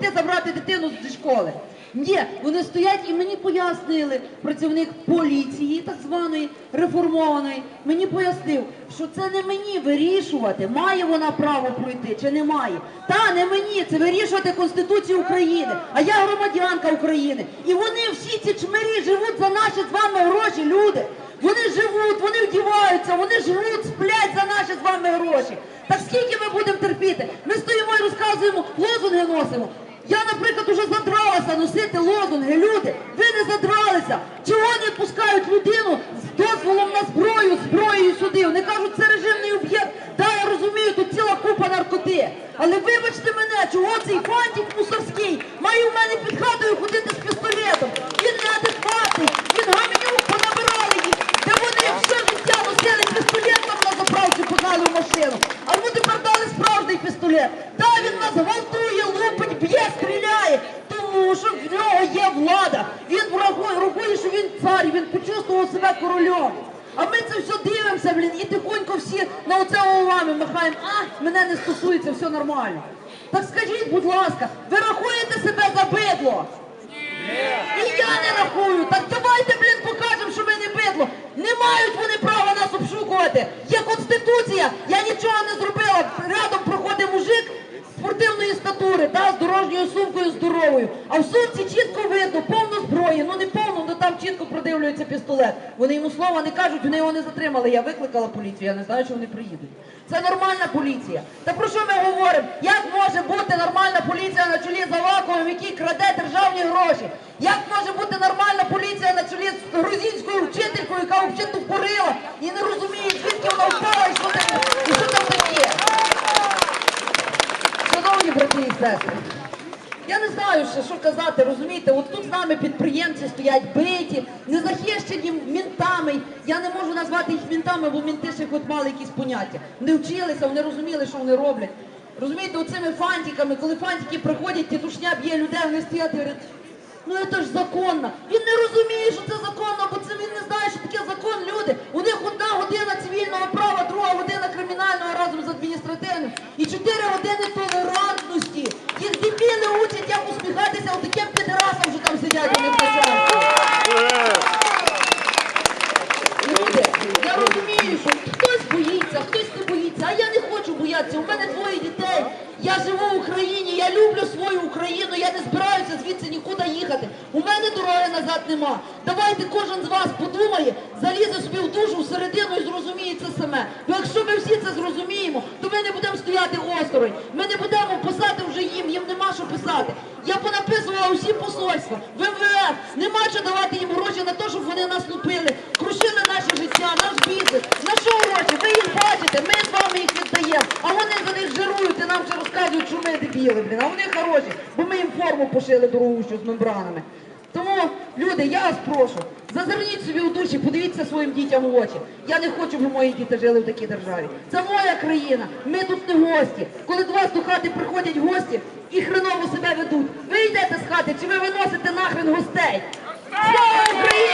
Ти забрати дитину зі школи. Ні, вони стоять і мені пояснили, працівник поліції, так званої реформованої, мені пояснив, що це не мені вирішувати, має вона право пройти чи не має. Та не мені, це вирішувати Конституцію України. А я громадянка України. І вони всі ці чмирі живуть за наші з вами гроші, люди. Вони живуть, вони вдіваються, вони жруть, сплять за наші з вами гроші. Так скільки ми будемо терпіти? Ми стоїмо і розказуємо, лозунги носимо. Я, наприклад, уже задралася носити лозунги. Люди, ви не задралися. Чого не пускають людину з дозволом на зброю, зброєю сюди? Вони кажуть, це режимний об'єкт. Да, я розумію, тут ціла купа наркоти. Але вибачте мене, чого цей фантик мусорський має в мене під хатою ходити з пістолетом? Він неадекватний, він гамнюк, понабирали їх. Де вони все життя носили пістолет там на заправці, погнали в машину. А йому тепер дали справжній пістолет. Королем. А ми це все дивимося, блін, і тихонько всі на оце головами махаємо. А, мене не стосується, все нормально. Так скажіть, будь ласка, ви рахуєте себе за бидло? І я не рахую. Так давайте, блін, покажемо, що ми не бидло. Не мають вони права нас обшукувати. Є конституція, я нічого не зробила. Рядом проходить мужик спортивної статури, та, з дорожньою сумкою здоровою. А в сумці чітко видно, повно зброї. Ну не повно, там чітко продивлюється пістолет. Вони йому слова не кажуть, вони його не затримали. Я викликала поліцію, я не знаю, що вони приїдуть. Це нормальна поліція. Та про що ми говоримо? Як може бути нормальна поліція на чолі з Аваковим, який краде державні гроші? Як може бути нормальна поліція на чолі з грузинською вчителькою, яка взагалі тупорила і не розуміє, звідки вона впала і що там таке? Шановні брати і сестри, я не знаю, що, що казати, розумієте, от тут з нами підприємці стоять биті, не захищені мінтами. Я не можу назвати їх мінтами, бо мінти ще хоч мали якісь поняття. Не вчилися, вони розуміли, що вони роблять. Розумієте, оцими фантиками, коли фантики приходять, тітушня б'є людей, вони стоять і говорять, ну це ж законно. Він не розуміє, що це законно, бо це він не знає, що таке закон, люди. У них одна година цивільного права, друга година кримінального разом з адміністративним. І чотири години толерантності. Їх дебіли учать, як усміхатися отаким підрасам, що там сидять у них на часі. Люди, я розумію, що хтось боїться, хтось не боїться, а я не хочу. У мене двоє дітей. Я живу в Україні, я люблю свою Україну, я не збираюся звідси нікуди їхати. У мене дороги назад нема. Давайте кожен з вас подумає, залізе собі в душу всередину і зрозуміє це саме. Бо якщо ми всі це зрозуміємо, то ми не будемо стояти осторонь. Ми не будемо писати вже їм, їм нема що писати. Я понаписувала усі посольства, в МВФ, нема що давати їм гроші на те, щоб вони нас лупили, крушили наше життя, наш бізнес. На що проблем. А вони вони жирують і нам вже розказують, що ми дебіли, блін. А вони хороші, бо ми їм форму пошили дорогущу з мембранами. Тому, люди, я вас прошу, зазирніть собі у душі, подивіться своїм дітям в очі. Я не хочу, щоб мої діти жили в такій державі. Це моя країна, ми тут не гості. Коли до вас до хати приходять гості і хреново себе ведуть, ви йдете з хати чи ви виносите нахрен гостей? Слава Україні!